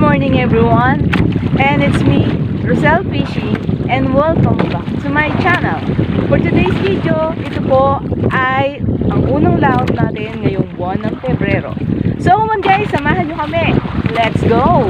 morning everyone. And it's me Rosel Fishy and welcome back to my channel. For today's video ito po ay ang unang laot natin ngayong buwan ng Pebrero. So on guys samahan nyo kami. Let's go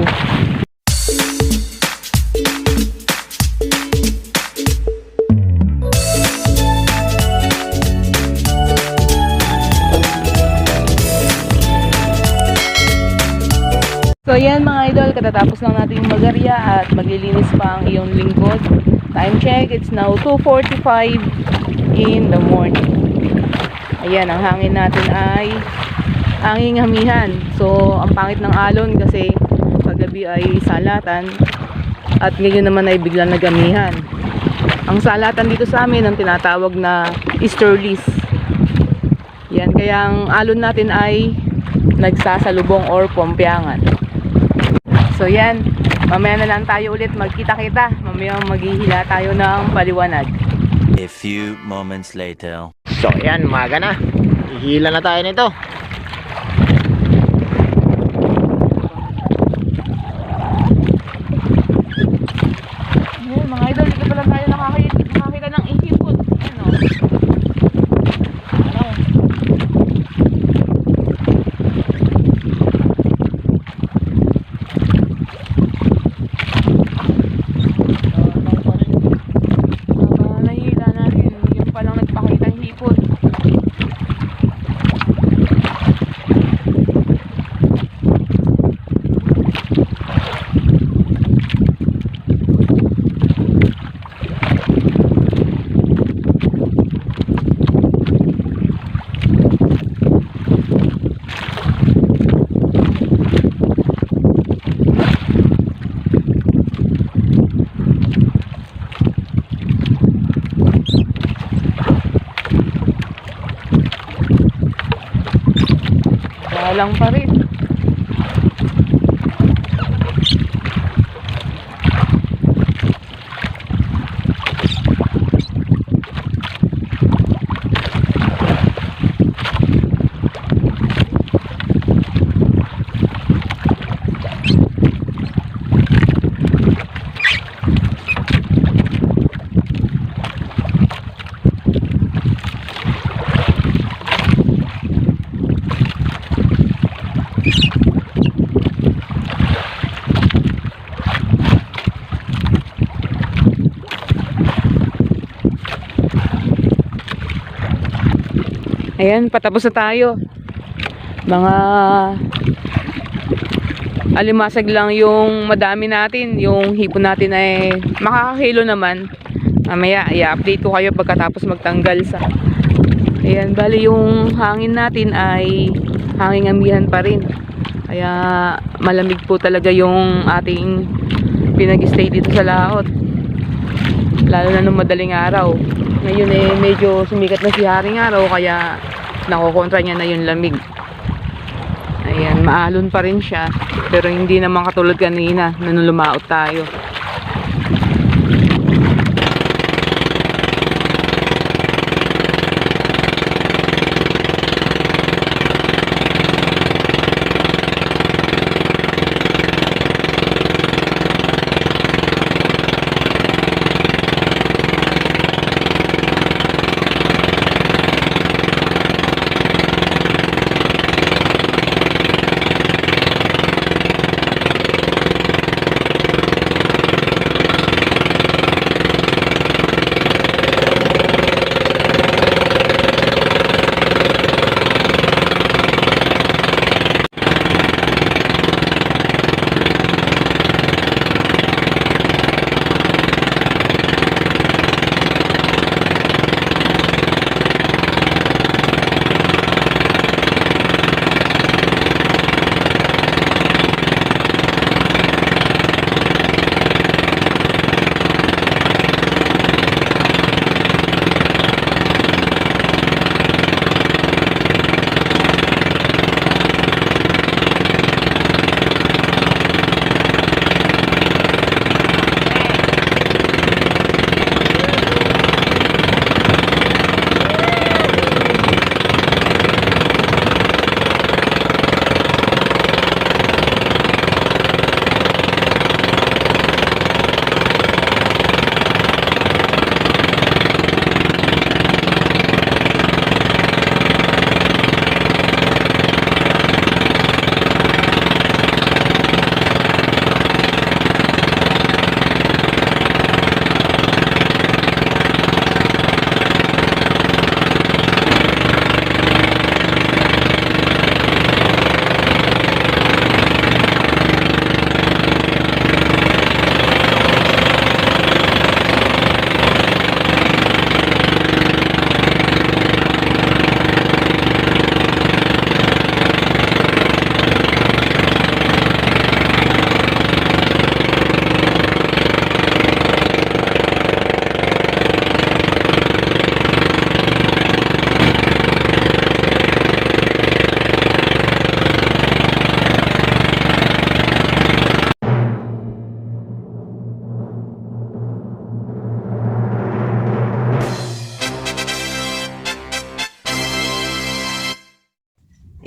So yan mga idol, katatapos lang natin magarya at maglilinis pa ang iyong lingkod. Time check, it's now 2.45 in the morning. Ayan, ang hangin natin ay hanging hamihan. So, ang pangit ng alon kasi kagabi ay salatan at ngayon naman ay biglang nagamihan. Ang salatan dito sa amin ang tinatawag na easterlies. Yan, kaya ang alon natin ay nagsasalubong or pompyangan. So yan, mamaya na lang tayo ulit magkita-kita. Mamaya maghihila tayo ng paliwanag. A few moments later. So, ayan, maga na. Ihila na tayo nito. Walang pa rin. Ayan, patapos na tayo. Mga alimasag lang yung madami natin. Yung hipon natin ay makakakilo naman. Mamaya, i-update ko kayo pagkatapos magtanggal sa... Ayan, bali yung hangin natin ay hangin amihan pa rin. Kaya malamig po talaga yung ating pinag-stay dito sa laot. Lalo na nung madaling araw. Ngayon eh medyo sumikat na si Haring Araw kaya nakokontra niya na yung lamig. Ayan, maalon pa rin siya. Pero hindi naman katulad kanina na tayo.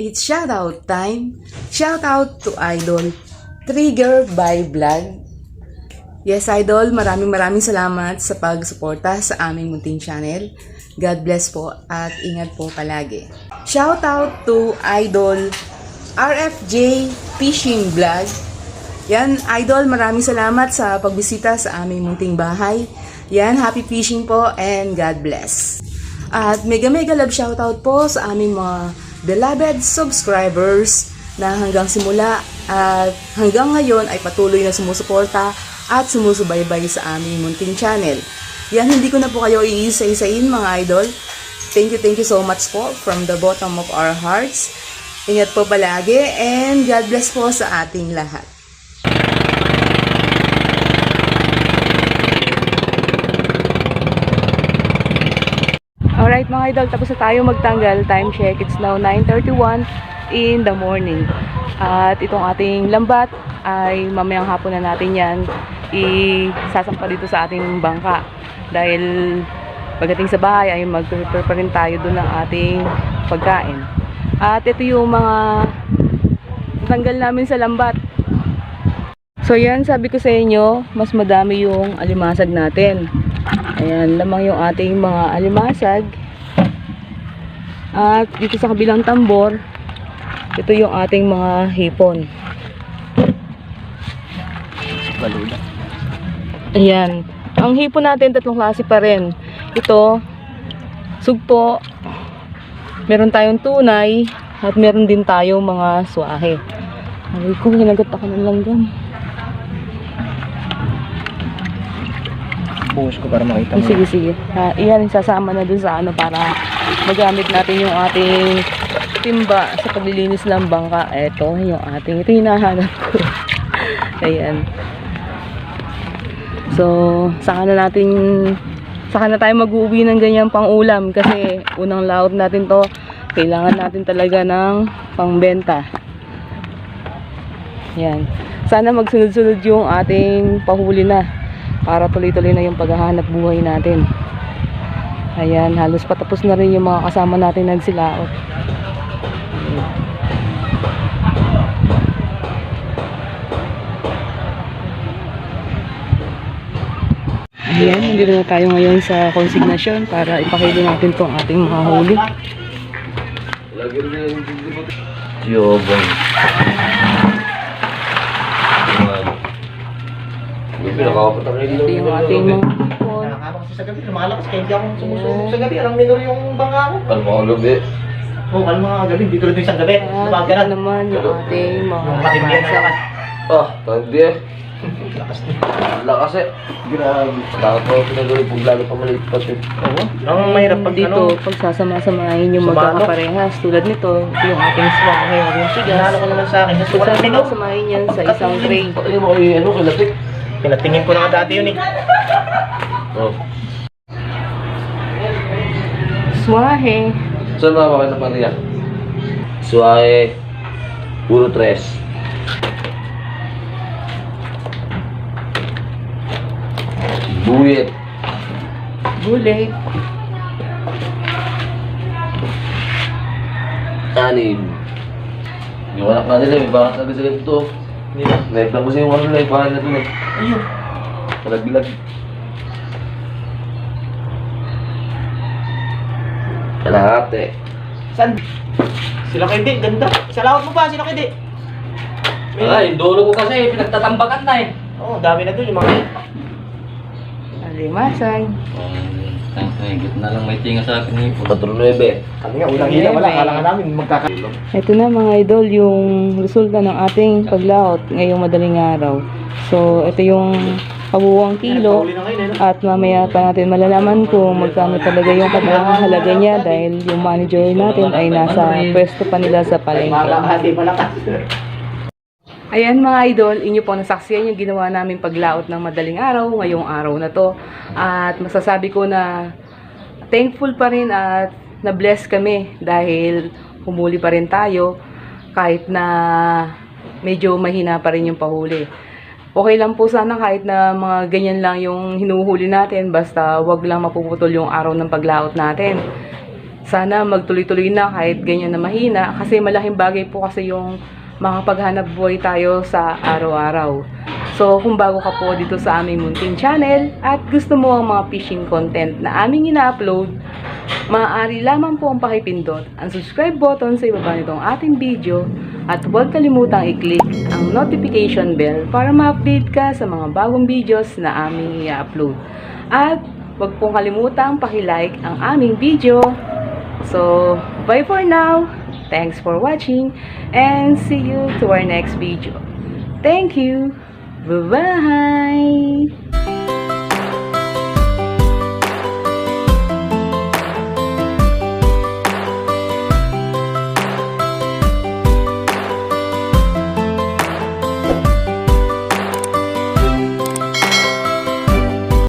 It's shoutout time. Shoutout to Idol. Trigger by Vlog. Yes, Idol, maraming maraming salamat sa pagsuporta sa aming munting channel. God bless po at ingat po palagi. Shoutout to Idol RFJ Fishing Vlog. Yan, Idol, maraming salamat sa pagbisita sa aming munting bahay. Yan, happy fishing po and God bless. At mega mega love shoutout po sa aming mga beloved subscribers na hanggang simula at hanggang ngayon ay patuloy na sumusuporta at sumusubaybay sa aming munting channel. Yan, hindi ko na po kayo iisa-isain mga idol. Thank you, thank you so much po from the bottom of our hearts. Ingat po palagi and God bless po sa ating lahat. Alright mga idol, tapos na tayo magtanggal. Time check, it's now 9.31 in the morning. At itong ating lambat ay mamayang hapon na natin yan isasampa dito sa ating bangka. Dahil pagdating sa bahay ay mag-prepare pa rin tayo doon ng ating pagkain. At ito yung mga tanggal namin sa lambat. So yan, sabi ko sa inyo, mas madami yung alimasag natin. Ayan, lamang yung ating mga alimasag. At dito sa kabilang tambor, ito yung ating mga hipon. Baluda. Ayan. Ang hipon natin, tatlong klase pa rin. Ito, sugpo, meron tayong tunay, at meron din tayong mga swahe. Ay ko, hinagat ako ng langgam. Buhos ko para makita mo. sige, sige. Ha, iyan, sasama na dun sa ano para magamit natin yung ating timba sa paglilinis ng bangka. Ito, yung ating, ito hinahanap ko. Ayan. So, saka na natin, saka na tayo mag-uuwi ng ganyan pang ulam kasi unang laot natin to, kailangan natin talaga ng pangbenta. Yan. Sana magsunod-sunod yung ating pahuli na para tuloy-tuloy na yung paghahanap buhay natin. Ayan, halos patapos na rin yung mga kasama natin nagsilaot. Ayan, nandito na tayo ngayon sa konsignasyon para ipakilo natin tong ating mga huli. Yobong. Yung pinakakapatak rin Ito yung ating mga hipon. Nakakama kasi sa gabi, lumalakas kaya hindi ako sumusunod sa gabi. Alang minor yung bangka ko. Ano mga gabi? Oo, oh, alam mga gabi, dito rin isang gabi. Lumaga ito na. naman yung ating mga Yung na naman. Ah, tandi eh. Lakas na. Lakas eh. Grabe. Takot ko pinagawin pag lalo pa maliit pa siya. Oo. Ang mahirap pag dito, ano. pag sasama-samahin yung magkakaparehas, tulad nito, ito yung ating swahe o yung sigas. Sinalo ko naman sa akin. Kasi walang minor. sasama-samahin yan sa isang tray. Ano mo ano, kilatik? Pinatingin ko na nga dati yun eh. Oh. Swahe. Saan mga bakit na pariya? Suwahe. Puro tres. Buwit. Gulay. Anim. Yung anak nga nila, may bakit agad sa ganito. Hindi na. Naip lang kasi yung ano bahay na dun eh. Ayun. Malaglag. Kalahati. Saan? Sila kay Di, ganda. Sa laot mo pa, sila kay Di. Ay, yung dulo ko kasi, pinagtatambakan na eh. Oo, dami na doon yung mga... Ay, gitna lang may tinga sa akin eh. 4-9. Kami nga, unang hila wala. Kala namin magkakaroon. Ito na mga idol, yung resulta ng ating paglaot ngayong madaling araw. So, ito yung kabuuang kilo. Eh. At mamaya pa natin malalaman kung magkano talaga yung halaga niya dahil yung manager natin ay nasa pwesto pa nila sa palengke. Ayan mga idol, inyo po nasaksiyan yung ginawa namin paglaot ng madaling araw ngayong araw na to. At masasabi ko na thankful pa rin at na-bless kami dahil humuli pa rin tayo kahit na medyo mahina pa rin yung pahuli. Okay lang po sana kahit na mga ganyan lang yung hinuhuli natin basta wag lang mapuputol yung araw ng paglaot natin. sana magtuloy-tuloy na kahit ganyan na mahina kasi malaking bagay po kasi yung makapaghanap buhay tayo sa araw-araw. So, kung bago ka po dito sa aming Muntin Channel at gusto mo ang mga fishing content na aming ina-upload, maaari lamang po ang pakipindot ang subscribe button sa ibaba nitong ating video at huwag kalimutang i-click ang notification bell para ma-update ka sa mga bagong videos na aming i-upload. At huwag pong kalimutang pakilike ang aming video. So, bye for now. Thanks for watching and see you to our next video. Thank you. Bye-bye.